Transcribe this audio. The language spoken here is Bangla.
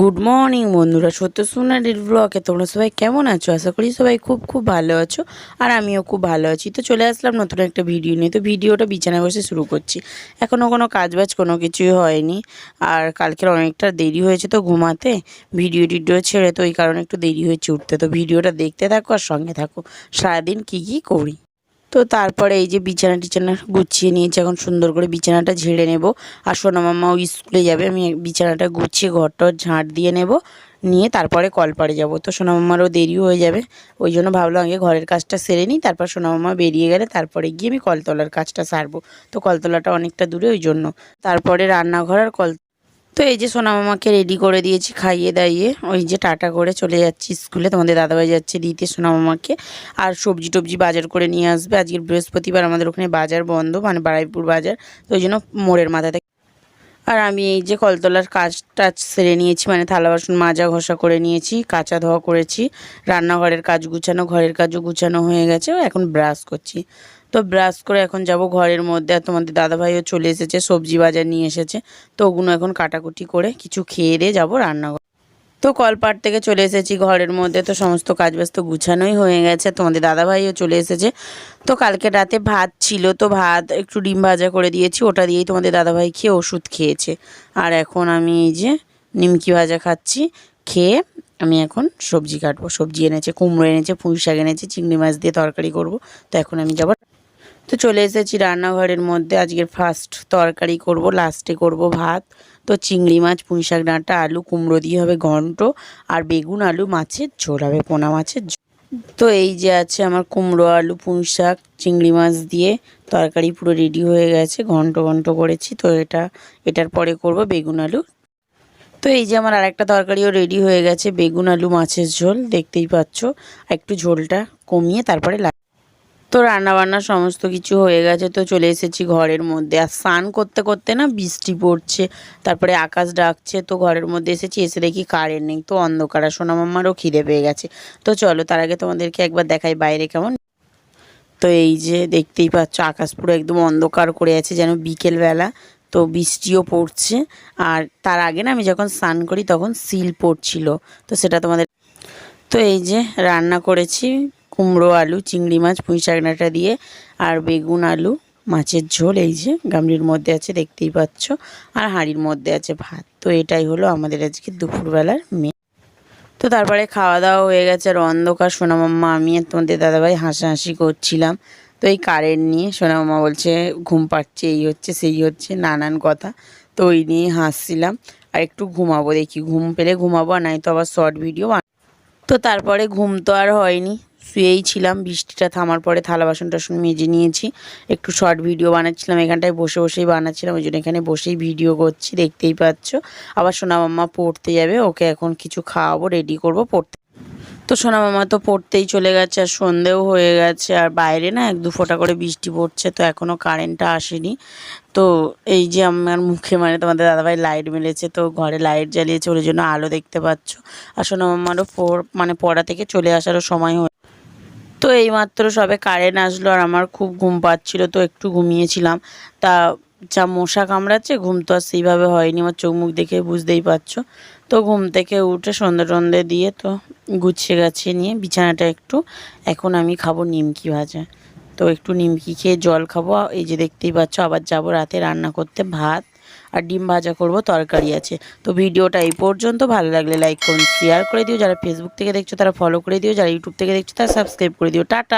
গুড মর্নিং বন্ধুরা। সত্য সোনারির ব্লকে তোমরা সবাই কেমন আছো? আশা করি সবাই খুব খুব ভালো আছো আর আমিও খুব ভালো আছি। তো চলে আসলাম নতুন একটা ভিডিও নিয়ে। তো ভিডিওটা বিছানায় বসে শুরু করছি। এখনও কোনো কাজবাজ কোনো কিছুই হয়নি আর কালকের অনেকটা দেরি হয়েছে তো ঘুমাতে। ভিডিও টিডিও ছেড়ে তো ওই কারণে একটু দেরি হয়েছে উঠতে। তো ভিডিওটা দেখতে থাকো আর সঙ্গে থাকো। সারাদিন কী কী করি? তো তারপরে এই যে বিছানা টিছানা গুছিয়ে নিয়েছি, এখন সুন্দর করে বিছানাটা ঝেড়ে নেব। আর সোনা মামাও স্কুলে যাবে, আমি বিছানাটা গুছিয়ে ঘরটা ঝাঁট দিয়ে নেব, নিয়ে তারপরে কলপাড়ে যাব। তো সোনা মামারও দেরি হয়ে যাবে, ওই জন্য ভাবলাম আগে ঘরের কাজটা সেরে নিই, তারপর সোনা মামা বেরিয়ে গেলে তারপরে গিয়ে আমি কলতলার কাজটা সারবো। তো কলতলাটা অনেকটা দূরে, ওই জন্য। তারপরে রান্নাঘর আর কল তো এই যে সোনা মামাকে রেডি করে দিয়েছি খাইয়ে দাইয়ে, ওই যে টাটা করে চলে যাচ্ছি স্কুলে। তোমাদের দাদাভাই যাচ্ছে দিতে সোনা মামাকে। আর সবজি টবজি বাজার করে নিয়ে আসবে। আজকের বৃহস্পতিবার আমাদের ওখানে বাজার বন্ধ মানে বারাইপুর বাজার। তো ওই জন্য মোড়ের মাথাতে আর আমি এই যে কলতলার কাজ টাচ সেরে নিয়েছি মানে থালা বাসন মাজা ঘষা করে নিয়েছি, কাঁচা ধোয়া করেছি, রান্নাঘরের কাজ গুছানো, ঘরের কাজও গুছানো হয়ে গেছে এখন ব্রাশ করছি। তো ব্রাশ করে এখন যাব ঘরের মধ্যে, আর তোমাদের দাদাভাইও চলে এসেছে, সবজি বাজার নিয়ে এসেছে, তো ওগুলো এখন কাটাকুটি করে কিছু খেয়ে দিয়ে যাব রান্নাঘর। তো কলপাট থেকে চলে এসেছি ঘরের মধ্যে। তো সমস্ত কাজ ব্যস্ত গুছানোই হয়ে গেছে। তোমাদের দাদাভাইও চলে এসেছে। তো কালকে রাতে ভাত ছিল। তো ভাত একটু ডিম ভাজা করে দিয়েছি। ওটা দিয়েই তোমাদের দাদাভাই খেয়ে ওষুধ খেয়েছে। আর এখন আমি এই যে নিমকি ভাজা খাচ্ছি। খেয়ে আমি এখন সবজি কাটবো। সবজি এনেছে, কুমড়ো এনেছে, পুঁই শাক এনেছে, চিংড়ি মাছ দিয়ে তরকারি করব। তো এখন আমি যাব তো চলে এসেছি রান্নাঘরের মধ্যে। আজকের ফার্স্ট তরকারি করব লাস্টে করব ভাত। তো চিংড়ি মাছ, পুঁই শাক, ডাঁটা, আলু, কুমড়ো দিয়ে হবে ঘন্ট। আর বেগুন, আলু, মাছের ঝোল হবে, পোনা মাছের তো এই যে আছে আমার কুমড়ো, আলু, পুঁই শাক, চিংড়ি মাছ দিয়ে তরকারি পুরো রেডি হয়ে গেছে, ঘন্ট ঘন্ট করেছি। তো এটা, এটার পরে করব বেগুন, আলু। তো এই যে আমার আরেকটা তরকারিও রেডি হয়ে গেছে, বেগুন, আলু, মাছের ঝোল, দেখতেই পাচ্ছ। একটু ঝোলটা কমিয়ে তারপরে তো রান্নাবান্না সমস্ত কিছু হয়ে গেছে, তো চলে এসেছি ঘরের মধ্যে। আর স্নান করতে করতে না বৃষ্টি পড়ছে, তারপরে আকাশ ডাকছে, তো ঘরের মধ্যে এসেছি, এসে দেখি কারেন্ট নেই, তো অন্ধকার। আর সোনা মাম্মারও খিদে পেয়ে গেছে। তো চলো, তার আগে তোমাদেরকে একবার দেখাই বাইরে কেমন। তো এই যে দেখতেই পাচ্ছ, আকাশ পুরো একদম অন্ধকার করে আছে, যেন বিকেলবেলা। তো বৃষ্টিও পড়ছে, আর তার আগে না আমি যখন স্নান করি তখন সিল পড়ছিল। তো সেটা তোমাদের তো এই যে রান্না করেছি কুমড়ো আলু, চিংড়ি মাছ, পুঁই শাকনাটা দিয়ে আর বেগুন আলু, মাছের ঝোল, এই যে গামলির মধ্যে আছে দেখতেই পাচ্ছ, আর হাঁড়ির মধ্যে আছে ভাত। তো এটাই হলো আমাদের আজকে দুপুরবেলার মেয়ে তো তারপরে খাওয়া দাওয়া হয়ে গেছে, আর অন্ধকার। সোনামাম্মা আমি আর তোমাদের দাদাভাই হাসাহাসি করছিলাম। তো এই কারেন্ট নিয়ে সোনামাম্মা বলছে, ঘুম পাচ্ছে, এই হচ্ছে, সেই হচ্ছে, নানান কথা। তো ওই নিয়ে হাসছিলাম। আর একটু ঘুমাবো দেখি, ঘুম পেলে ঘুমাবো, আর নাই তো আবার শর্ট ভিডিও তো তারপরে ঘুম তো আর হয়নি। শুয়েই ছিলাম, বৃষ্টিটা থামার পরে থালা বাসন টাসন মেজে নিয়েছি। একটু শর্ট ভিডিও বানাচ্ছিলাম, এখানটায় বসে বসেই বানাচ্ছিলাম, ওই জন্য এখানে বসেই ভিডিও করছি, দেখতেই পাচ্ছ। আবার সোনা মাম্মা পড়তে যাবে, ওকে এখন কিছু খাওয়াবো রেডি করব পড়তে। তো সোনা মামা তো পড়তেই চলে গেছে, আর সন্ধেও হয়ে গেছে, আর বাইরে না এক দু ফোঁটা করে বৃষ্টি পড়ছে, তো এখনও কারেন্টটা আসেনি। তো এই যে আমার মুখে মানে তোমাদের দাদাভাই লাইট মেলেছে, তো ঘরে লাইট জ্বালিয়েছে, ওর জন্য আলো দেখতে পাচ্ছ। আর সোনা মামারও মানে পড়া থেকে চলে আসারও সময় হয়ে তো এইমাত্র সবে কারেন্ট আসলো আর আমার খুব ঘুম পাচ্ছিল, তো একটু ঘুমিয়েছিলাম। তা যা মশা কামড়াচ্ছে ঘুম তো আর সেইভাবে হয়নি, আমার চোখ মুখ দেখে বুঝতেই পারছ। তো ঘুম থেকে উঠে সন্ধে টন্ধে দিয়ে তো গুছিয়ে গাছিয়ে নিয়ে বিছানাটা একটু, এখন আমি খাব নিমকি ভাজা। তো একটু নিমকি খেয়ে জল খাব, এই যে দেখতেই পাচ্ছ আবার যাব রাতে রান্না করতে ভাত আর ডিম ভাজা করব, তরকারি আছে। তো ভিডিওটা এই পর্যন্ত, ভালো লাগলে লাইক করুন শেয়ার করে দিও। যারা ফেসবুক থেকে দেখছ, তারা ফলো করে দিও। যারা ইউটিউব থেকে দেখছ, তারা সাবস্ক্রাইব করে দিও। টাটা!